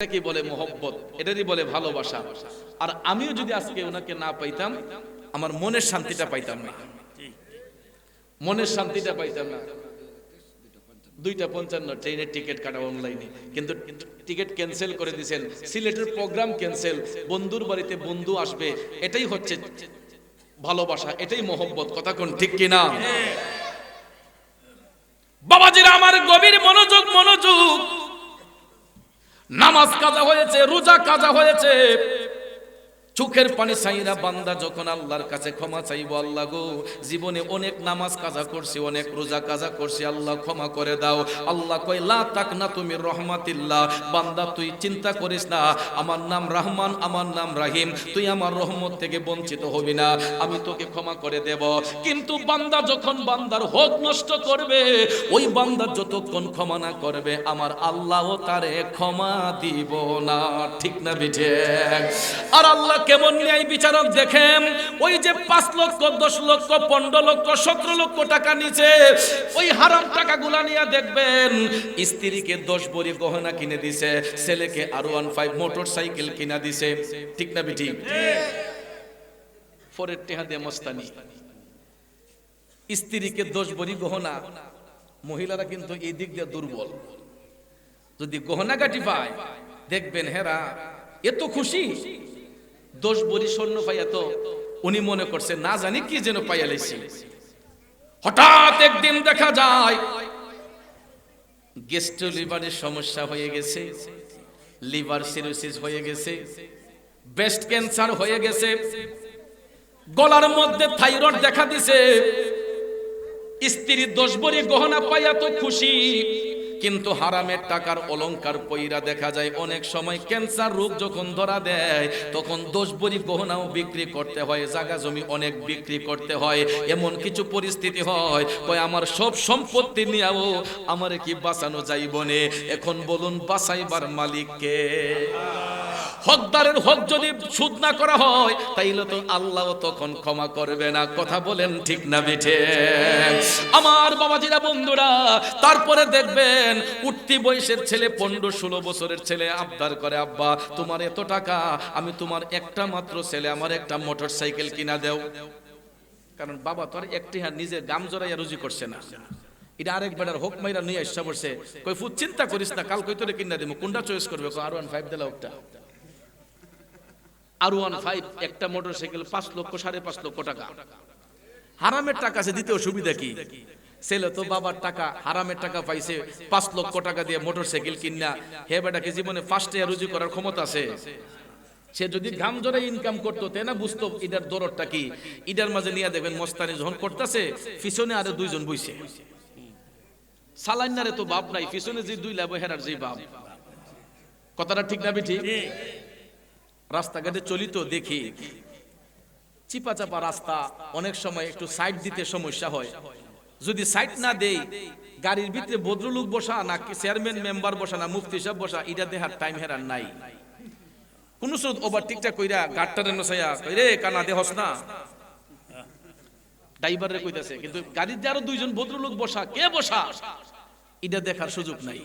এটাকে বলে মোহব্বত এটারই বলে ভালোবাসা। আর আমিও যদি আজকে ওনাকে না পাইতাম আমার মনের শান্তিটা পাইতাম না। মনের শান্তিটা পাইতাম না। দুইটা পঞ্চান্ন ট্রেনের টিকিট কাটা অনলাইনে। কিন্তু টিকিট ক্যান্সেল করে দিয়েছেন সিলেটের প্রোগ্রাম ক্যান্সেল বন্ধুর বাড়িতে বন্ধু আসবে এটাই হচ্ছে ভালোবাসা এটাই মোহব্বত। কথা কোন ঠিক কিনা? বাবাজিরা আমার গভীর মনোযোগ মনোযোগ। নামাজ কাজা হয়েছে রোজা কাজা হয়েছে। চোখের পানি চাইরা বান্দা যখন আল্লাহর কাছে ক্ষমা চাইব, আল্লাহ গো, জীবনে অনেক নামাজ কাজা করছি, অনেক রোজা কাজা করছি, আল্লাহ ক্ষমা করে দাও। আল্লাহ কই লা তাক না তুমি রহমাতিল্লাহ, বান্দা তুই চিন্তা করিস না, আমার নাম রহমান, আমার নাম রাহিম, তুই আমার রহমত থেকে বঞ্চিত হবি না, আমি তোকে ক্ষমা করে দেব। কিন্তু বান্দা যখন বান্দার হক নষ্ট করবে, ওই বান্দা যতক্ষণ ক্ষমা না করবে, আমার আল্লাহ তারে ক্ষমা দিব না। ঠিক না, বিঠে? আর আল্লাহ কেমন ন্যায় বিচারক দেখেন? ওই যে পাঁচ লক্ষ, দশ লক্ষ, পনেরো লক্ষ, সতেরো লক্ষ টাকা নিচে, ওই হারাম টাকা গুলা নিয়ে দেখবেন, স্ত্রীকে দশ বড়ি গহনা কিনে দিছে, ছেলেকে আর ওয়ান ফাইভ মোটর সাইকেল কিনা দিছে। ঠিক না বিঠি ফরের টেহা দিয়ে মস্তানি। স্ত্রীকে দশ বড়ি গহনা। মহিলারা কিন্তু এই দিক দিয়ে দুর্বল। যদি গহনা গাটি পায়, দেখবেন হেরা এত খুশি। দোষ বড়ি স্বর্ণ পাইয়া তো উনি মনে করছে, না জানি কি যেন পাইয়া লাইছি। হঠাৎ একদিন দেখা যায়, গেস্ট লিভারের সমস্যা হয়ে গেছে, লিভার সিরোসিস হয়ে গেছে, ব্রেস্ট ক্যান্সার হয়ে গেছে, গলার মধ্যে থাইরয়েড দেখা দিছে। স্ত্রীর দোষ বড়ি গহনা পাইয়া তো খুশি। কিন্তু হারামের টাকার অলংকার পইরা দেখা যায়, অনেক সময় ক্যান্সার রোগ যখন ধরা দেয়, তখন দোষ বড়ি গহনাও বিক্রি করতে হয়, জাগা জমি অনেক বিক্রি করতে হয়, এমন কিছু পরিস্থিতি হয়, কয় আমার সব সম্পত্তি নিয়েও, আমার কি বাঁচানো যাইবনে? এখন বলুন, বাঁচাইবার মালিককে। হকদারের হক যদি সুদ না করা হয়, তাইলে তো আল্লাহ তখন ক্ষমা করবে না। কথা বলেন ঠিক না বেঠে আমার বাবাজিরা, বন্ধুরা, তারপরে দেখবেন উঠতি বয়সের ছেলে, পনেরো ষোলো বছরের ছেলে আবদার করে, আব্বা, তোমার এত টাকা, আমি তোমার একটা মাত্র ছেলে, আমার একটা মোটর সাইকেল কিনা দেও। কারণ বাবা তো আর একটি হাত নিজে গাম জড়াইয়া রুজি করছে না। এটা আরেক বেটার হোক মাইরা নিয়ে আসা পড়ছে। কই ফুট চিন্তা করিস না কাল কই তোরে কিনা দিব কোনটা চয়েস করবে? আর ওয়ান ফাইভ দিলা একটা। আর ওয়ান ফাইভ একটা মোটর সাইকেল পাঁচ লক্ষ, সাড়ে পাঁচ লক্ষ টাকা। হারামের টাকা আছে দিতেও সুবিধা কি? ছেলে তো বাবার টাকা, হারামের টাকা পাইছে, পাঁচ লক্ষ টাকা দিয়ে মোটর সাইকেল কিনা। হে বেটাকে জীবনে ফার্স্ট ইয়ার রুজি করার ক্ষমতা আছে। সে যদি ঘাম জোরে ইনকাম করতো, তে না বুঝতো ইটার দরদটা কি? ইটার মাঝে নিয়ে দেখবেন মস্তানি যখন করতেছে, পিছনে আরও দুইজন বইছে। সালাইনারে তো বাপ নাই, পিছনে যে দুই লাভ, হেরার যে বাপ। কথাটা ঠিক না ঠিক রাস্তাঘাটে চলি তো দেখি। চিপা চাপা রাস্তা, অনেক সময় একটু সাইড দিতে সমস্যা হয়। যদি সাইড না দেই, গাড়ির ভিতরে ভদ্রলোক বসা না চেয়ারম্যান মেম্বার বসা, না মুফতি সাহেব বসা এটা দেহার টাইম হেরার নাই। কোন স্রোত ওভার ঠিকঠাক কইরা গাড়টারে নসাইয়া কই রে, কানা দেহস না। ড্রাইভারে কইতাছে, কিন্তু গাড়িতে আরও দুইজন ভদ্রলোক বসা, কে বসা? এটা দেখার সুযোগ নাই।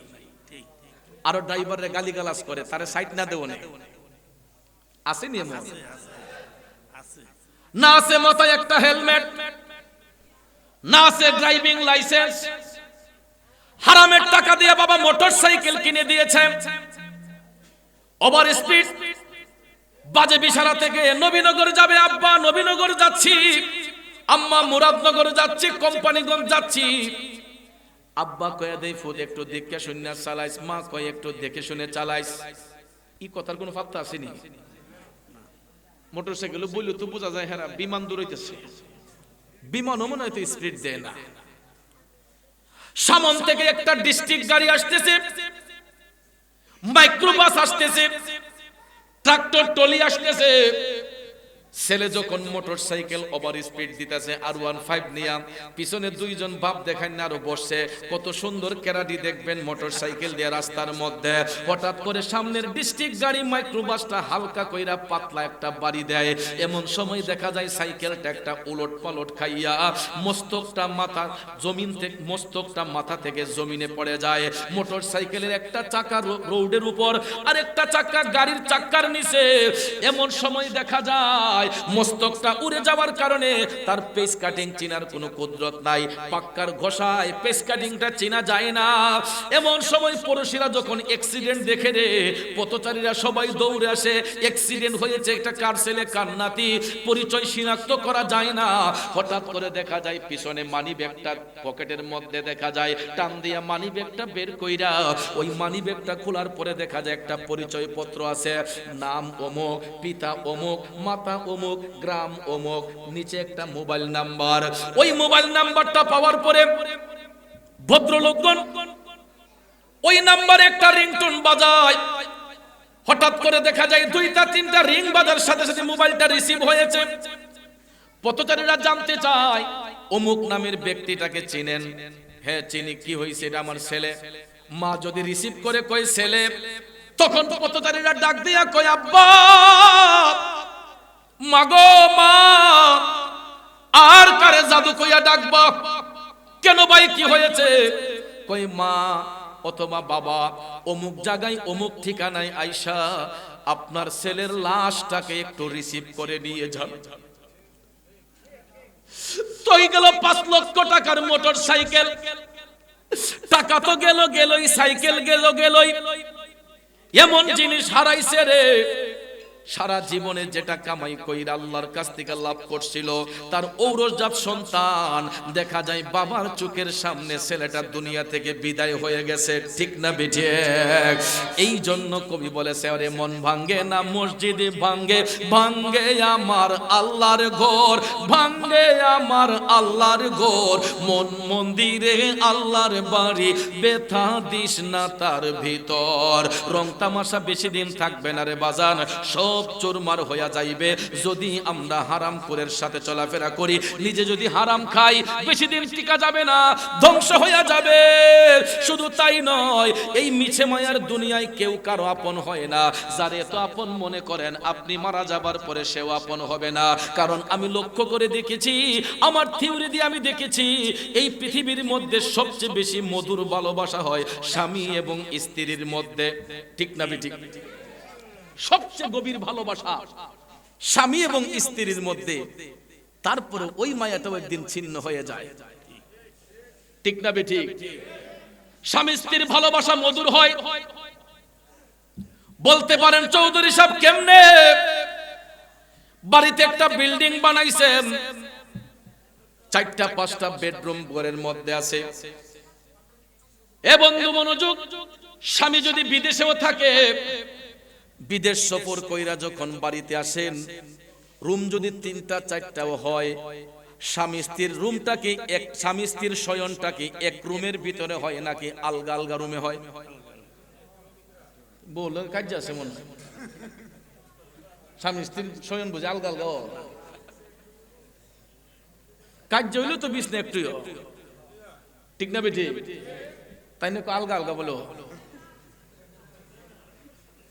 আরও ড্রাইভারে গালিগালাজ করে, তারে সাইড না দেও না আসেনি এমন না আছে মাথায় একটা হেলমেট না আছে ড্রাইভিং লাইসেন্স। হারামের টাকা দিয়ে বাবা মোটর সাইকেল কিনে দিয়েছে। ওভার স্পিড বাজে বিশারা থেকে নবীনগর যাবে আব্বা নবীনগর যাচ্ছি। আম্মা মুরাদনগর যাচ্ছি কোম্পানিগঞ্জ যাচ্ছি। আব্বা কয়ে দেই ফুদ একটু দেখে শুনে চালাইস। মা কয়ে একটু দেখে শুনে চালাইস। ই কথার কোনো ফাত্তা আসেনি। মোটরসাইকেল বললে তো বোঝা যায় হ্যাঁ বিমান দৌড়াইতেছে। বিমানও মনে হয় স্পিড দেয় না। সামন থেকে একটা ডিস্ট্রিক্ট গাড়ি আসতেছে, মাইক্রোবাস আসতেছে, ট্রাক্টর টলি আসতেছে। ছেলে যখন মোটর সাইকেল ওভার স্পিড দিতেছে আর ওয়ান ফাইভ নিয়া, পিছনে দুইজন বাপ দেখান না আরও বসছে। কত সুন্দর কেরাডি দেখবেন মোটর সাইকেল দিয়ে রাস্তার মধ্যে। হঠাৎ করে সামনের ডিস্ট্রিক্ট গাড়ি মাইক্রোবাসটা হালকা কইরা পাতলা একটা বাড়ি দেয়। এমন সময় দেখা যায় সাইকেলটা একটা উলট পালট খাইয়া মস্তকটা মাথা জমিন থেকে মস্তকটা মাথা থেকে জমিনে পড়ে যায়। মোটর সাইকেলের একটা চাকা রোডের উপর আর একটা চাকা গাড়ির চাকার নিচে। এমন সময় দেখা যায় মস্তকটা উড়ে যাওয়ার কারণে তার পেস কাটিং চিনার কোনো কুদরত নাই। পাক্কার ঘষায় পেস কাটিংটা চেনা যায় না। এমন সময় পড়োশিরা যখন অ্যাক্সিডেন্ট দেখে রে, পথচারীরা সবাই দৌড়ে আসে। অ্যাক্সিডেন্ট হয়েছে একটা কার ছেলে, কার নাতি, পরিচয় শনাক্ত করা যায় না। হঠাৎ করে দেখা যায় পিছনে মানি ব্যাগটা পকেটের মধ্যে দেখা যায়। টান দিয়া মানি ব্যাগটা বের কইরা ওই মানি ব্যাগটা খোলার পরে দেখা যায় একটা পরিচয় পত্র আছে। নাম অমুক, পিতা অমুক, মাতা অমুক গ্রাম অমুক, নিচে একটা মোবাইল নাম্বার। ওই মোবাইল নাম্বারটা পাওয়ার পরে ভদ্রলোকগণ, ওই নাম্বারে একটা রিংটোন বাজায়। হঠাৎ করে দেখা যায় দুইটা, তিনটা রিং বাজার সাথে সাথে মোবাইলটা রিসিভ হয়েছে। পথচারীরা জানতে চায়, অমুক নামের ব্যক্তিটাকে চিনেন। হ্যাঁ চিনি, কি হয়েছে এটা আমার ছেলে। মা যদি রিসিভ করে কয়, ছেলে। তখন পথচারীরা ডাক দিয়া কয়, আব্বা! মাগো মা, আর কারে জাদু কইয়া ডাকবা? কেন ভাই, কি হয়েছে? কই মা, অথবা বাবা, অমুক জায়গায় অমুক ঠিকানায় আইসা আপনার ছেলের লাশটাকে একটু রিসিভ করে নিয়ে যান। তৈ গেল পাঁচ লক্ষ টাকার মোটর সাইকেল। টাকা তো গেল, গেলই, সাইকেল গেল, গেলই। এমন জিনিস হারাইছে রে। সারা জীবনে যেটা কামাই কইরা আল্লাহর কাছ থেকে লাভ করছিল, তার ঔরজাত সন্তান, দেখা যায় বাবার চোখের সামনে ছেলেটা দুনিয়া থেকে বিদায় হয়ে গেছে, ঠিক না বেঠে? এই জন্য কবি বলেছে, আরে মন ভাঙ্গে না, মসজিদে ভাঙ্গে ভাঙ্গে আমার আল্লাহর ঘর, ভাঙ্গে আমার আল্লাহর ঘর। মন মন্দিরে আল্লাহর বাড়ি বেথা দিস না তার ভিতর। রং তামাশা বেশি দিন থাকবে না রে বাজান, সব চোরমার হইয়া যাইবে। যদি আমরা হারাম কুরের সাথে চলাফেরা করি, নিজে যদি হারাম খাই, বেশি দিন টিকা যাবে না, ধ্বংস হইয়া যাবে। শুধু তাই নয়, এই মিছে মায়ার দুনিয়ায় কেউ কারও আপন হয় না। যারে তো আপন মনে করেন, আপনি মারা যাবার পরে সেও আপন হবে না। কারণ আমি লক্ষ্য করে দেখেছি, আমার থিওরি দিয়ে আমি দেখেছি, এই পৃথিবীর মধ্যে সবচেয়ে বেশি মধুর ভালোবাসা হয় স্বামী এবং স্ত্রীর মধ্যে। ঠিক না ঠিক সবচেয়ে গভীর ভালোবাসা স্বামী এবং স্ত্রীর মধ্যে। তারপরে ওই মায়াটাও একদিন ছিন্ন হয়ে যায়। ঠিক না ঠিক স্বামী স্ত্রীর ভালোবাসা মধুর হয়। বলতে পারেন চৌধুরী সাহেব, কেমনে? বাড়িতে একটা বিল্ডিং বানাইছেন। চারটা, পাঁচটা বেডরুম ঘরের মধ্যে আছে। এ বন্ধু মনোযোগ, স্বামী যদি বিদেশেও থাকে বিদেশ সফর কইরা যখন বাড়িতে আসেন, রুম যদি তিনটা, চারটাও হয়, স্বামী স্ত্রীর রুমটা কি এক, স্বামী স্ত্রীর শয়নটাকে এক রুমের ভিতরে হয় নাকি আলগা আলগা রুমে হয়? বল কাজ আছে মনে। স্বামী স্ত্রীর শয়ন বুঝে আলগা আলগা কাজ হইলে তো বিছনা একটু ঠিক না বেটি? তাই না আলগা আলগা বলো?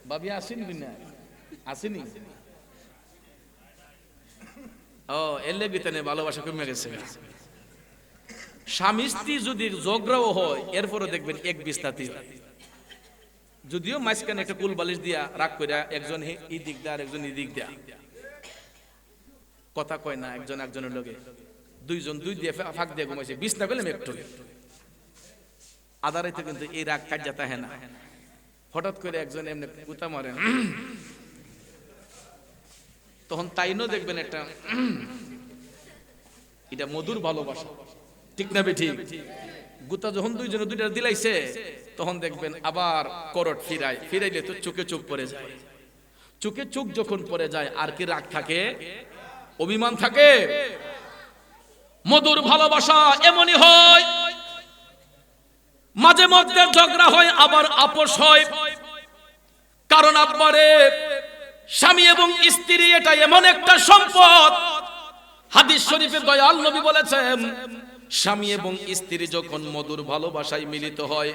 বাবি আসেনি না আসেনি? ও এলে বিতানে ভালোবাসা কমে গেছে। স্বামী স্ত্রী যদি ঝগড়াও হয় এরপরে দেখবেন এক বিস্তাতি। যদিও মাঝখানে একটা কুল বালিশ দিয়া রাগ করে একজন এই দিক দেয়া আর একজন এই দিক দেয়া। কথা কয় না, একজন একজনের লগে। দুইজন দুই দিয়ে ফাঁক দিয়ে ঘুমাইছে। বিছনা পেলাম একটু। আদারাইতে কিন্তু এই রাগ কাজ যাতা না। হঠাৎ করে একজন এমনি কুতা মারে। তখন তাই তাইনও দেখবেন একটা, এটা মধুর ভালোবাসা। ঠিক না বেঠি গুতা যখন দুইজনে দুইটা দিলাইছে, তখন দেখবেন আবার করট ফিরায়। ফিরাইলে তো চোখে চোখ পড়ে যায়। চোখে চোখ যখন পড়ে যায়, আর কি রাগ থাকে? অভিমান থাকে? মধুর ভালোবাসা এমনই হয়। মাঝে মধ্যে ঝগড়া হয়, আবার আপোষ হয়। কারণ আব্বারে স্বামী এবং স্ত্রী এটা এমন একটা সম্পদ। হাদিস শরীফে দয়াল নবী বলেছেন, স্বামী এবং স্ত্রী যখন মধুর ভালোবাসায় মিলিত হয়,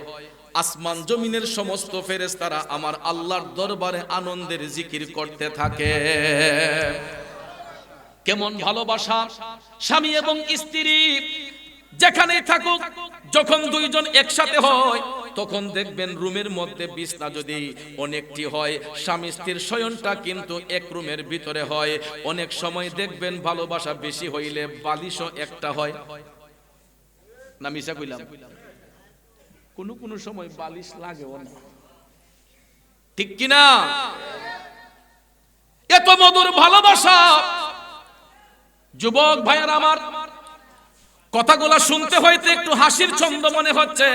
আসমান জমিনের সমস্ত ফেরেশতারা আমার আল্লাহর দরবারে আনন্দের জিকির করতে থাকে। কেমন ভালোবাসা, স্বামী এবং স্ত্রী যেখানেই থাকুক, যখন দুইজন একসাথে হয়, তখন দেখবেন রুমের মধ্যে বিছনা যদি অনেকটি হয়, স্বামী স্ত্রীর শয়নটা কিন্তু এক রুমের ভিতরে হয়। অনেক সময় দেখবেন ভালোবাসা বেশি হইলে বালিশও একটা হয়। না, মিশা কইলাম। কোনো কোনো সময় বালিশ লাগেও না। ঠিক কিনা? এত মধুর ভালোবাসা। যুবক ভাইয়ার আমার কথাগুলো শুনতে হয়তো একটু হাসির ছন্দ মনে হচ্ছে।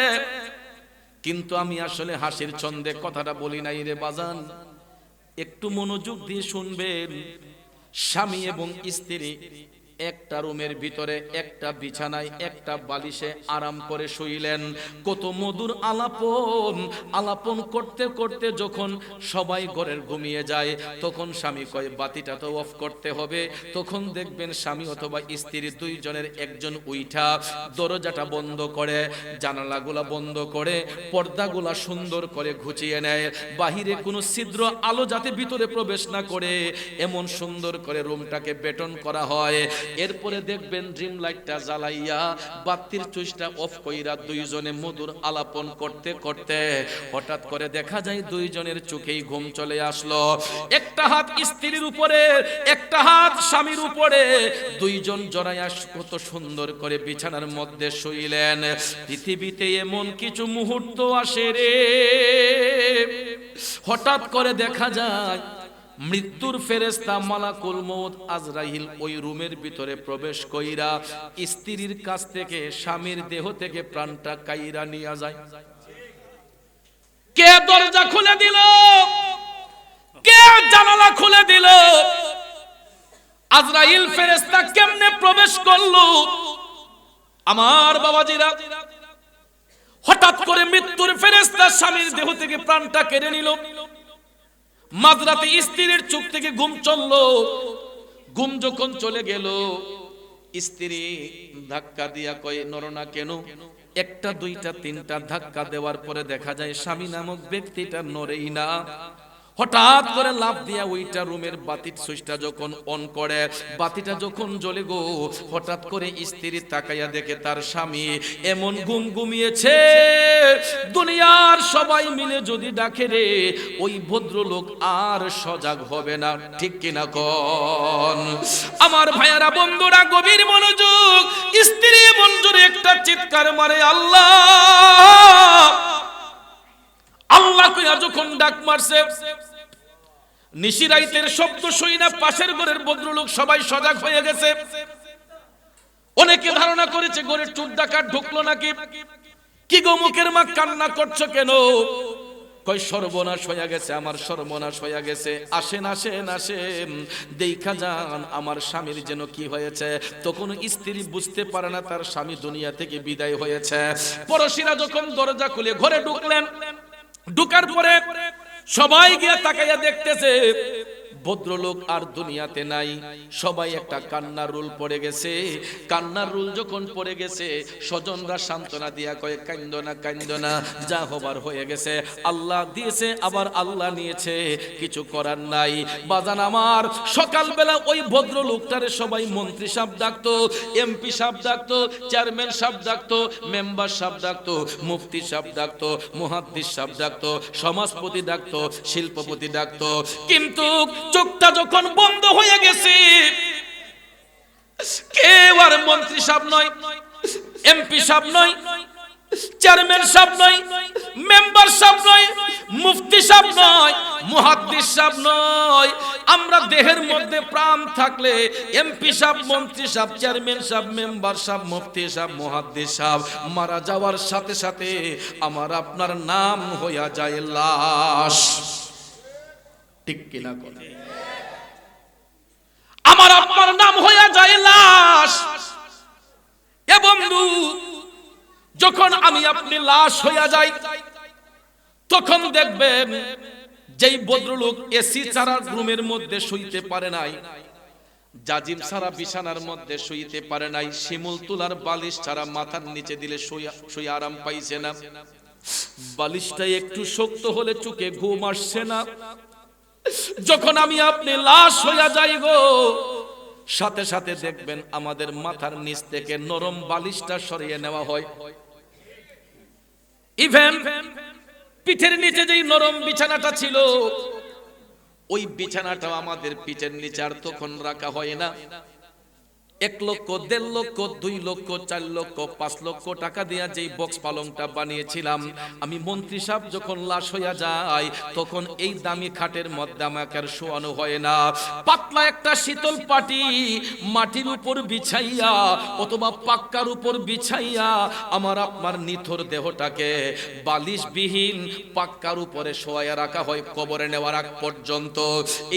কিন্তু আমি আসলে হাসির ছন্দে কথাটা বলি নাই রে বাজান। একটু মনোযোগ দিয়ে শুনবেন। স্বামী এবং স্ত্রী একটা রুমের ভিতরে, একটা বিছানায়, একটা বালিশে আরাম করে শুইলেন। কত মধুর আলাপন আলাপন করতে করতে যখন সবাই ঘরের ঘুমিয়ে যায়, তখন স্বামী কয়, বাতিটা তো অফ করতে হবে। তখন দেখবেন স্বামী অথবা স্ত্রী দুইজনের একজন উইঠা দরজাটা বন্ধ করে, জানালাগুলা বন্ধ করে, পর্দাগুলা সুন্দর করে ঘুচিয়ে নেয়। বাহিরে কোনো ছিদ্র আলো যাতে ভিতরে প্রবেশ না করে, এমন সুন্দর করে রুমটাকে বেটন করা হয়। এরপরে দেখবেন ড্রিম লাইটটা জ্বালাইয়া বাতির চুইসটা অফ কইরা দুইজনে মধুর আলাপন করতে করতে হঠাৎ করে দেখা যায় দুইজনের চোখেই ঘুম চলে আসলো। একটা হাত স্ত্রীর উপরে, একটা হাত স্বামীর উপরে। দুইজন জড়াইয়া কত সুন্দর করে বিছানার মধ্যে শুইলেন। পৃথিবীতে এমন কিছু মুহূর্ত আসে রে। হঠাৎ করে দেখা যায় মৃত্যুর ফেরেস্তা মালাকুল মৌত আজরাইল ওই রুমের ভিতরে প্রবেশ কইরা স্ত্রীর কাছ থেকে, স্বামীর দেহ থেকে প্রাণটা কাইরা নিয়ে যায়। কে দরজা খুলে দিল? কে জানালা খুলে দিল? আজরাইল ফেরেস্তা কেমনে প্রবেশ করল? আমার বাবাজিরা, হঠাৎ করে মৃত্যুর ফেরেস্তা স্বামীর দেহ থেকে প্রাণটা কেড়ে নিল। মাঝরাতে স্ত্রীর চোখ থেকে ঘুম চলল। ঘুম যখন চলে গেল, স্ত্রী ধাক্কা দিয়া কয়ে নরনা কেন? একটা, দুইটা, তিনটা ধাক্কা দেওয়ার পরে দেখা যায় স্বামী নামক ব্যক্তিটা নরেই না। হঠাৎ করে লাভ দিয়া ওইটা রুমের বাতির সুইচটা যখন অন করে, বাতিটা যখন জ্বলে গো, হঠাৎ করে স্ত্রী তাকাইয়া দেখে তার স্বামী এমন ঘুম ঘুমিয়েছে। দুনিয়ার সবাই মিলে যদি ডাকে রে, ওই ভদ্রলোক আর সজাগ হবে না, ঠিক কিনা কন? আমার ভাইয়ারা, বন্ধুরা, গভীর মনোযোগ, স্ত্রী মঞ্জুরে একটা চিৎকার মারে, আল্লাহ! আল্লাহ কইয়া যখন ডাক মারছে নিশিরাইতের শব্দ শুই না পাশের ঘরের ভদ্রলোক সবাই সজাগ হয়ে গেছে। অনেকে ধারণা করেছে ঘরের চুর ডাকাত ঢুকলো নাকি? কি গো মুখের মা কান্না করছ কেন? কই সর্বনাশ হইয়া গেছে, আমার সর্বনাশ হইয়া গেছে। আসেন আসেন আসেন, দেখা যান, আমার স্বামীর যেন কি হয়েছে। তখন স্ত্রী বুঝতে পারে না তার স্বামী দুনিয়া থেকে বিদায় হয়েছে। পড়শিরা যখন দরজা খুলে ঘরে ঢুকলেন ঢুকার পরে সবাই গিয়া তাকাইয়া দেখতেছে ভদ্রলোক আর দুনিয়াতে নাই। সবাই একটা কান্নার রুল পড়ে গেছে। কান্নার রুল যখন পড়ে গেছে, স্বজনরা সান্ত্বনা দিয়া কয়ে কান্দ না কান্দ না, যা হবার হয়ে গেছে। আল্লাহ দিয়েছে, আবার আল্লাহ নিয়েছে। কিছু করার নাই। বাজান আমার, সকালবেলা ওই ভদ্রলোকটারে সবাই মন্ত্রী সাহেব ডাকতো, এমপি সাহেব ডাকতো, চেয়ারম্যান সাহেব ডাকতো, মেম্বার সাহেব ডাকতো, মুফতি সাহেব ডাকতো, মুহাদ্দিস সাহেব ডাকতো, সমাজপতি ডাকতো, শিল্পপতি ডাকতো। কিন্তু চোখটা যখন বন্ধ হয়ে গেছে, কেউ আর মন্ত্রী সাহেব নয়, এমপি সাহেব নয়, চেয়ারম্যান সাহেব নয়, মেম্বার সাহেব নয়, মুফতি সাহেব নয়, মুহাদ্দিস সাহেব নয়। আমরা দেহের মধ্যে প্রাণ থাকলে এমপি সাহেব, মন্ত্রী সাহেব, চেয়ারম্যান সাহেব, মেম্বার সাহেব, মুফতি সাহেব, মুহাদ্দিস সাহেব মারা যাওয়ার সাথে সাথে আমার আপনার নাম হইয়া যায় লাশ। ঠিক কিনা করে আমার আপনার নাম হইয়া যায় লাশ। এ বন্ধু, যখন আমি আপনি লাশ হইয়া যাই, তখন দেখবেন যেই ভদ্রলোক এসি ছাড়া রুমের মধ্যে শুইতে পারে নাই, জাজিম ছাড়া বিছানার মধ্যে শুইতে পারে নাই, শিমুল তুলার বালিশ ছাড়া মাথার নিচে দিলে শুয়ে আরাম পাইছে না। বালিশটা একটু শক্ত হলে চুকে ঘুম আসছে না। যখন আমি আপনি লাশ হইয়া যাই গো, সাথে সাথে দেখবেন আমাদের মাথার নিচ থেকে নরম বালিশটা সরিয়ে নেওয়া হয়। ইভেন পিঠের নিচে যেই নরম বিছানাটা ছিল, ওই বিছানাটাও আমাদের পিঠের নিচে আর তখন রাখা হয় না। এক লক্ষ, দেড় লক্ষ, দুই লক্ষ, চার লক্ষ, পাঁচ লক্ষ টাকা দিয়া যেই বক্স পালংটা বানিয়েছিলাম, আমি মন্ত্রী সাহেব যখন লাশ হইয়া যায়, তখন এই দামি খাটের মধ্যে আমাকে আর শোয়ানো হয় না। পাতলা একটা শীতল পাটি মাটির উপর বিছাইয়া, অথবা পাক্কার উপর বিছাইয়া আমার আপনার নিথর দেহটাকে বালিশবিহীন পাক্কার উপরে শোয়া রাখা হয় কবরে নেওয়ার আগ পর্যন্ত।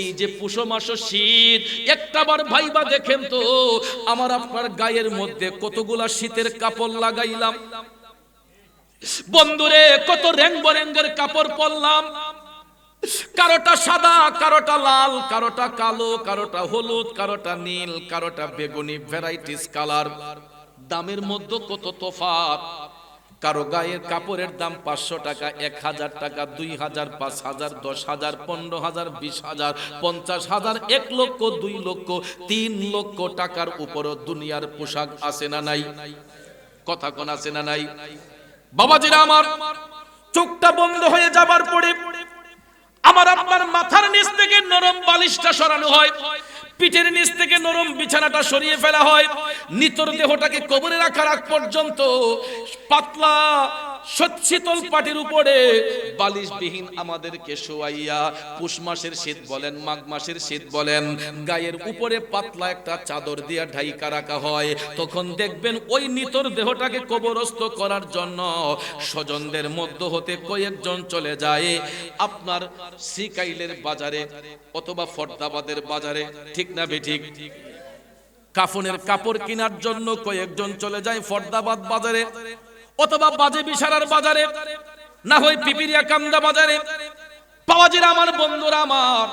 এই যে পুষো মাসো শীত, একটাবার ভাইবা দেখেন তো আমার আপনার গায়ের মধ্যে কতগুলা শীতের কাপড় লাগাইলাম। বন্ধুরে, কত রেং বরেঙ্গের কাপড় পরলাম। কারোটা সাদা, কারোটা লাল, কারোটা কালো, কারোটা হলুদ, কারোটা নীল, কারোটা বেগুনি ভ্যারাইটিস কালার। দামের মধ্যে কত তফাৎ। কারও গায়ের কাপড়ের দাম পাঁচশো টাকা, এক হাজার টাকা, দুই হাজার, পাঁচ হাজার, দশ হাজার, পনেরো হাজার, বিশ হাজার, পঞ্চাশ হাজার, এক লক্ষ, দুই লক্ষ, তিন লক্ষ টাকার উপরও দুনিয়ার পোশাক আছে না নাই? কথা কোন আছে না নাই? বাবাজিরা আমার, চোখটা বন্ধ হয়ে যাবার পরে আমার আপনার মাথার নিচ থেকে নরম বালিশটা সরানো হয়, পিঠের নিচ থেকে নরম বিছানাটা সরিয়ে ফেলা হয় নিতর দেহটাকে কবরে রাখার আগ পর্যন্ত পাতলা শীতল পাটির উপরে বালিশবিহীন আমাদেরকে শোয়াইয়া পুষ মাসের শীত বলেন, মাঘ মাসের শীত বলেন, গায়ের উপরে পাতলা একটা চাদর দিয়া ঢাইকা রাখা হয়। তখন দেখবেন ওই নিতর দেহটাকে কবরস্থ করার জন্য স্বজনদের মধ্য হতে কয়েকজন চলে যায়। আপনার সিকাইলের বাজারে অথবা ফর্দাবাদের বাজারে, ঠিক না বেঠিক কাফনের কাপড় কেনার জন্য কয়েকজন চলে যায় ফর্দাবাদ বাজারে, অথবা বাজে বিশারার বাজারে, না হয় পিপিরিয়া কামদা বাজারে। পাওয়া আমার বন্ধুরা আমার,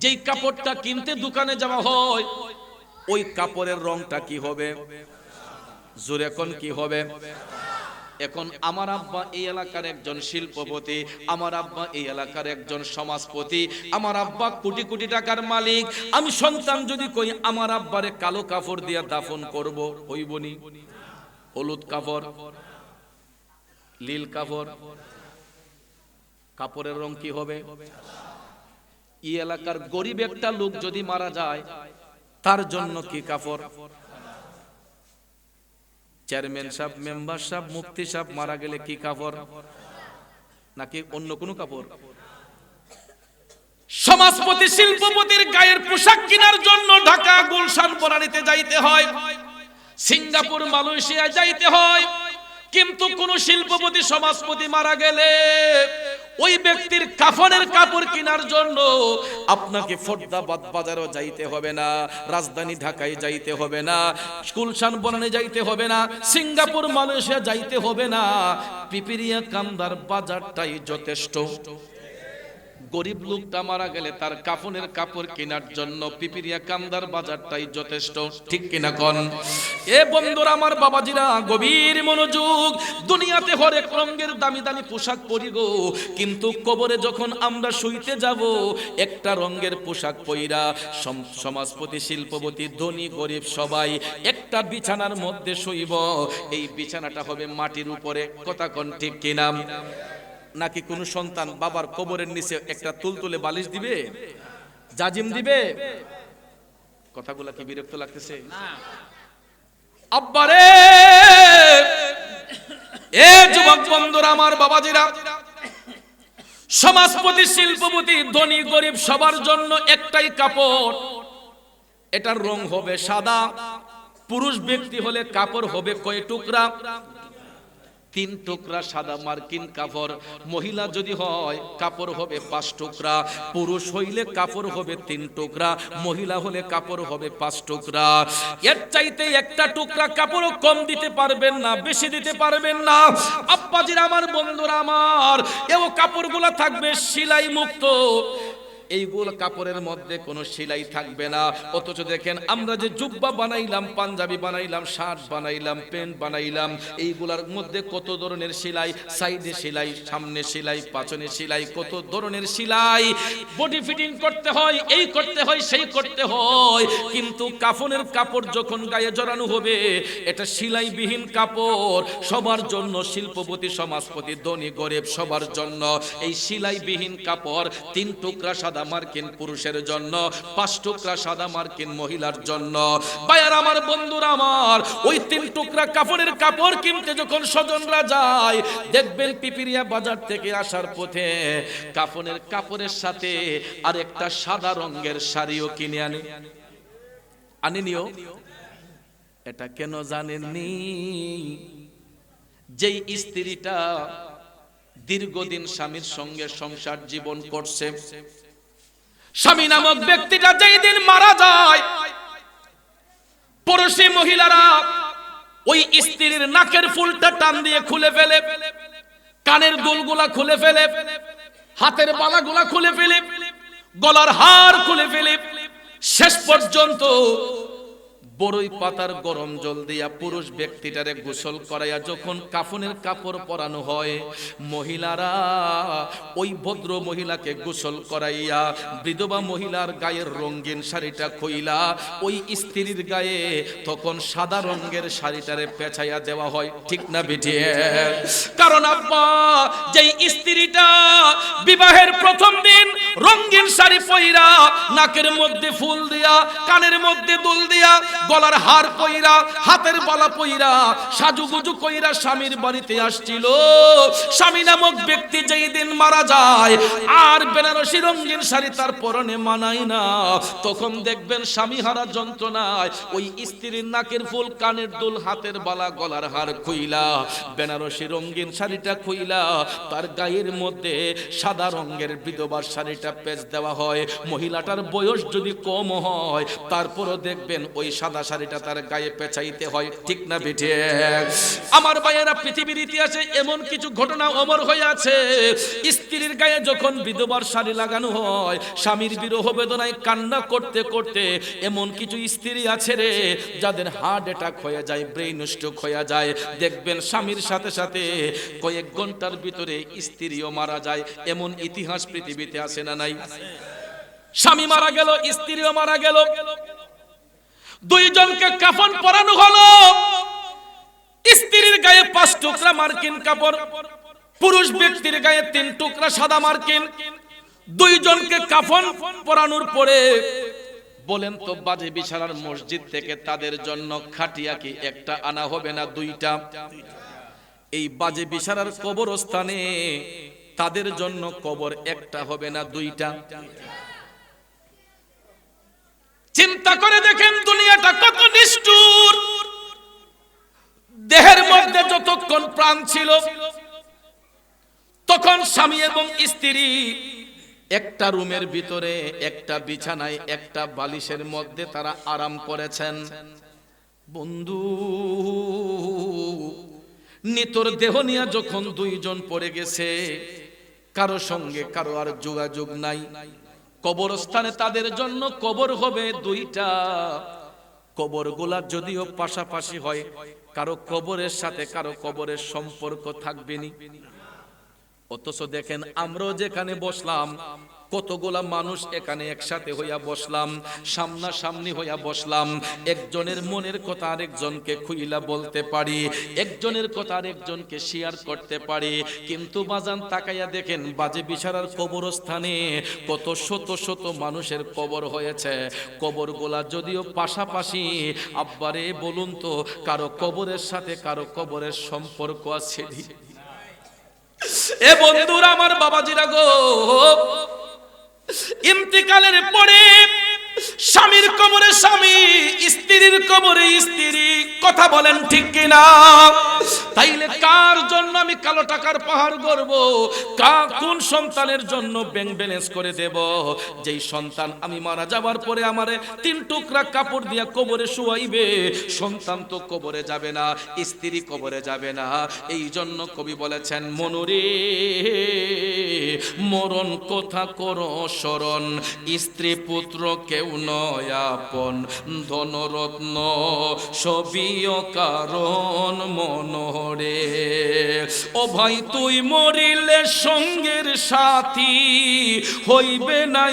যেই কাপড়টা কিনতে দোকানে যাওয়া হয়, ওই কাপড়ের রংটা কি হবে? জোরে কি হবে? এখন আমার আব্বা এই এলাকার একজন শিল্পপতি, আমার আব্বা এই এলাকার একজন সমাজপতি, আমার আব্বা কোটি কোটি টাকার মালিক। আমি সন্তান যদি কই, আমার আব্বারে কালো কাপড় দিয়া দাফন করব হইবনি হলুদ কাপড় লীল কাপড়, কাপড়ের রং কি হবে? এই এলাকার গরিব একটা লোক যদি মারা যায়, তার জন্য কি কাপড়? চেয়ারম্যান সাহেব, মেম্বার সাহেব, মুফতি সাহেব মারা গেলে কি কাপড়? নাকি অন্য কোনো কাপড়? সমাজপতি, শিল্পপতির গায়ের পোশাক কেনার জন্য ঢাকা গুলশান পরানিতে যাইতে হয়। সিঙ্গাপুর মালয়েশিয়া যাইতে হয়। কিন্তু কোন শিল্পপতি, সমাজপতি মারা গেলে ওই ব্যক্তির কাফনের কাপড় কেনার জন্য আপনাকে ফর্দাবাদ বাজারও যাইতে হবে না, রাজধানী ঢাকায় যাইতে হবে না, গুলশান বনানে যাইতে হবে না, সিঙ্গাপুর, মালয়েশিয়া যাইতে হবে না। পিপিরিয়া কামদার বাজারটাই যথেষ্ট। গরিব লোকটা মারা গেলে তার কাফনের কাপড় কেনার জন্য পিপিরিয়া কামদার বাজারটাই যথেষ্ট, ঠিক কিনা কন? এ বন্ধুরা, আমার বাবাজিরা, গভীর মনোযোগ। দুনিয়াতে হরেক রঙের দামি দামি পোশাক পরি গো। কিন্তু কবরে যখন আমরা শুইতে যাব, একটা রঙের পোশাক পইরা সম- সমাজপতি, শিল্পপতি, ধনী, গরিব সবাই একটা বিছানার মধ্যে শুইব। এই বিছানাটা হবে মাটির উপরে, কথা কন ঠিক কিনা? নাকি কোনো সন্তান বাবার কবরের নিচে একটা তুলতুলে বালিশ দিবে? জাজিম দিবে? কথাগুলা কি বিরক্ত লাগতেছে? আব্বারে! এ যুবক বন্ধুরা, আমার বাবাজিরা, সমাজপতি, শিল্পপতি, ধনী, গরিব, সবার জন্য একটাই কাপড়। এটার রং হবে সাদা, পুরুষ ব্যক্তি হলে কাপড় হবে কয় টুকরা? তিন টুকরা সাদা মার্কিন কাপড়। মহিলা যদি হয়, কাপড় হবে পাঁচ টুকরা। পুরুষ হইলে কাপড় হবে তিন টুকরা। মহিলা হলে কাপড় হবে পাঁচ টুকরা। এর চাইতে একটা টুকরা কাপড় কম দিতে পারবেন না, বেশি দিতে পারবেন না। আব্বাজির আমার, বন্ধুরা আমার, এও কাপড়গুলো থাকবে সেলাই মুক্ত এইগুলো কাপড়ের মধ্যে কোনো সেলাই থাকবে না। অথচ দেখেন, আমরা যে জুব্বা বানাইলাম, পাঞ্জাবি বানাইলাম, শার্ট বানাইলাম, প্যান্ট বানাইলাম, এইগুলার মধ্যে কত ধরনের সেলাই? সাইডে সেলাই, সামনে সেলাই, পাচনে সেলাই, কত ধরনের সেলাই? বডি ফিটিং করতে হয়, এই করতে হয়, সেই করতে হয়। কিন্তু কাফনের কাপড় যখন গায়ে জড়ানো হবে, এটা সেলাইবিহীন কাপড়। সবার জন্য শিল্পপতি, সমাজপতি, ধনী, গরিব, সবার জন্য। এই সেলাইবিহীন কাপড় তিন টুকরা সাদা মার্কিন পুরুষের জন্য, পাঁচ টুকরা সাদা মার্কিন মহিলার জন্য। বায়ার আমার বন্ধুরা, আমার, ওই তিন টুকরা কাপড়ের কাপড় কিনতে যখন স্বজনরা যায়, দেখবেন পিপিরিয়া বাজার থেকে আসার পথে কাফনের কাপড়ের সাথে আর একটা সাদা রঙের শাড়িও কিনে আনে। আনেনিও এটা কেন জানেননি? যেই স্ত্রীটা দীর্ঘদিন স্বামীর সঙ্গে সংসার জীবন করছে স্বামী নামক ব্যক্তিটা যেই দিন মারা যায় পড়োশী মহিলারা ওই স্ত্রীর নাকের ফুলটা টান দিয়ে খুলে ফেলে, কানের দুলগুলা খুলে ফেলে, হাতের বালাগুলা খুলে ফেলে, গলার হার খুলে ফেলে। শেষ পর্যন্ত বড়ই পাতার গরম জল দিয়া পুরুষ ব্যক্তিটারে গোসল করাইয়া যখন কাফনের কাপড় পরানো হয়, মহিলারা ওই ভদ্র মহিলাকে গোসল করাইয়া বিধবা মহিলার গায়ের রঙিন শাড়িটা খইলা ওই স্ত্রীর গায়ে তখন সাদা রঙের শাড়িটারে পেছাইয়া দেওয়া হয়। ঠিক না বেঠিয়ে কারণ আব্বা, যেই স্ত্রীটা বিবাহের প্রথম দিন রঙিন শাড়ি পইরা নাকের মধ্যে ফুল দিয়া, কানের মধ্যে দুল দিয়া গলার হার পইরা হাতের বালা পইরা, সাজুগুজু কইরা স্বামীর বাড়িতে আসছিল। স্বামী নামক ব্যক্তি যেই দিন মারা যায়, আর বেনারসি রঙিন শাড়ি তার পরনে মানায় না। তখন দেখবেন স্বামী হারা যন্ত্রণায় ওই স্ত্রীর নাকের ফুল, কানের দুল, হাতের বালা, গলার হার খুইলা, বেনারসি রঙিন শাড়িটা খুইলা, তার গায়ের মধ্যে সাদা রঙের বিধবার শাড়িটা পেঁচ দেওয়া হয়। মহিলাটার বয়স যদি কম হয়, তারপরও দেখবেন ওই সাদা শাড়িটা তার গায়ে পেঁচাইতে হয়, ঠিক না বেঠে? আমার ভাইয়েরা পৃথিবীর ইতিহাসে এমন কিছু ঘটনা অমর হয়ে আছে। স্ত্রীর গায়ে যখন বিধবার শাড়ি লাগানো হয়, স্বামীর বিরহ বেদনায় কান্না করতে করতে এমন কিছু স্ত্রী আছে রে, যাদের হার্ট অ্যাটাক হয়ে যায় ব্রেইন স্ট্রোক হয়ে যায়। দেখবেন স্বামীর সাথে সাথে কয়েক ঘণ্টার ভিতরে স্ত্রীও মারা যায়। এমন ইতিহাস পৃথিবীতে আছে না নাই? স্বামী মারা গেল, স্ত্রীও মারা গেল। দুইজনকে কাফন পরানো হলো। স্ত্রীর গায়ে পাঁচ টুকরা মার্কিন কাপড়, পুরুষ ব্যক্তির গায়ে তিন টুকরা সাদা মার্কিন। দুইজনকে কাফন পরানোর পরে বলেন তো, বাজে বিছানার মসজিদ থেকে তাদের জন্য খাটিয়া কি একটা আনা হবে না দুইটা? এই বাজে বিছানার কবরস্থানে তাদের জন্য কবর একটা হবে না দুইটা? চিন্তা করে দেখেন দুনিয়াটা কত নিষ্ঠুর। দেহের মধ্যে যতক্ষণ প্রাণ ছিল, তখন স্বামী এবং স্ত্রী একটা রুমের ভিতরে, একটা বিছানায়, একটা বালিশের মধ্যে তারা আরাম করেছেন। বন্ধু, নিতর দেহ নিয়ে যখন দুইজন পড়ে গেছে, কারও সঙ্গে কারও আর যোগাযোগ নাই। কবরস্থানে তাদের জন্য কবর হবে দুইটা। কবর কবরগুলা যদিও পাশাপাশি হয়, কারও কবরের সাথে কারও কবরের সম্পর্ক থাকবে নি অথচ দেখেন আমরাও যেখানে বসলাম কতগুলা মানুষ এখানে একসাথে হইয়া বসলাম, সামনাসামনি হইয়া বসলাম। একজনের মনের কথা আরেকজনকে খুইলা বলতে পারি, একজনের কথা আরেকজনকে শেয়ার করতে পারি। কিন্তু বাজান তাকাইয়া দেখেন, বাজে বিছারার কবরস্থানে কত শত শত মানুষের কবর হয়েছে। কবরগুলা যদিও পাশাপাশি, আব্বারে বলুন তো, কারও কবরের সাথে কারও কবরের সম্পর্ক আছে এ বন্ধুরা, আমার বাবাজিরা গো ইন্তিকালের পরে স্বামীর কবরে স্বামী, স্ত্রীর কবরে স্ত্রী, কথা বলেন ঠিক কিনা? তাইলে কার জন্য আমি কালো টাকার পাহাড় গড়ব? কা কোন সন্তানের জন্য ব্যাংক ব্যালেন্স করে দেব? যেই সন্তান আমি মারা যাবার পরে আমারে তিন টুকরা কাপড় দিয়া কবরে শুয়াইবে, সন্তান তো কবরে যাবে না, স্ত্রী কবরে যাবে না। এই জন্য কবি বলেছেন, মনুরে, মরণ কথা করো স্মরণ স্ত্রী পুত্র কেউ নয় আপন ধনরত্ন সবিও কারণ মনোরে। ও ভাই তুই মরিলে সঙ্গের সাথী হইবে না